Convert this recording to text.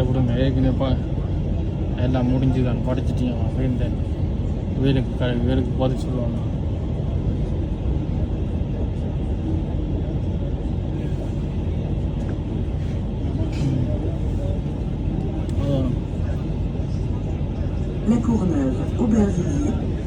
அதை கொடுங்க. ஏற்கனவே பா எல்லாம் முடிஞ்சுதான். படிச்சுட்டீங்க அப்படின்ட்டு வேலுக்கு க வேலுக்கு பதில் சொல்லுவாங்க. அதான் La Courneuve, Aubervilliers,